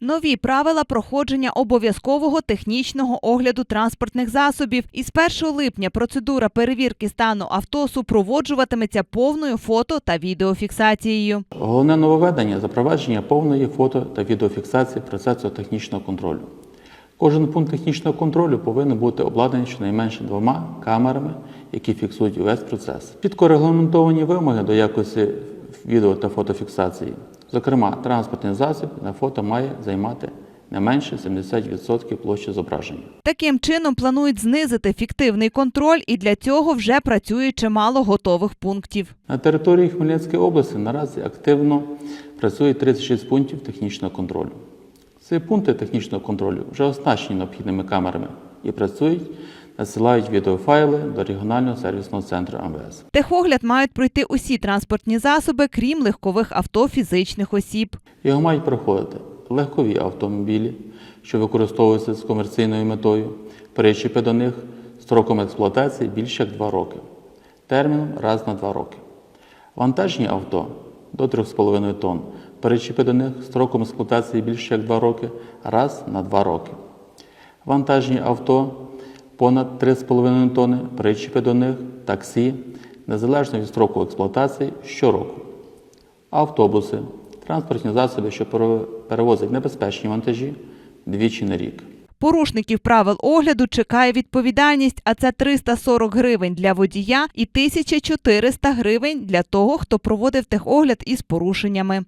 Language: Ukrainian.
Нові правила проходження обов'язкового технічного огляду транспортних засобів. Із 1 липня процедура перевірки стану авто супроводжуватиметься повною фото та відеофіксацією. Головне нововведення запровадження повної фото та відеофіксації процесу технічного контролю. Кожен пункт технічного контролю повинен бути обладнаний щонайменше двома камерами, які фіксують увесь процес. Підкорегламентовані вимоги до якості відео та фотофіксації. Зокрема, транспортний засіб на фото має займати не менше 70% площі зображення. Таким чином планують знизити фіктивний контроль, і для цього вже працює чимало готових пунктів. На території Хмельницької області наразі активно працює 36 пунктів технічного контролю. Ці пункти технічного контролю вже оснащені необхідними камерами і працюють, надсилають відеофайли до регіонального сервісного центру МВС. Техогляд мають пройти усі транспортні засоби, крім легкових авто фізичних осіб. Його мають проходити легкові автомобілі, що використовуються з комерційною метою, причіпи до них строком експлуатації більше як 2 роки, терміном раз на 2 роки. Вантажні авто до 3,5 тонн, перечіпи до них строком експлуатації більше як 2 роки, раз на 2 роки. Вантажні авто понад 3,5 тонни, причіпи до них, таксі, незалежно від строку експлуатації щороку. Автобуси, транспортні засоби, що пере- перевозять небезпечні вантажі двічі на рік. Порушників правил огляду чекає відповідальність, а це 340 гривень для водія і 1400 гривень для того, хто проводив техогляд із порушеннями.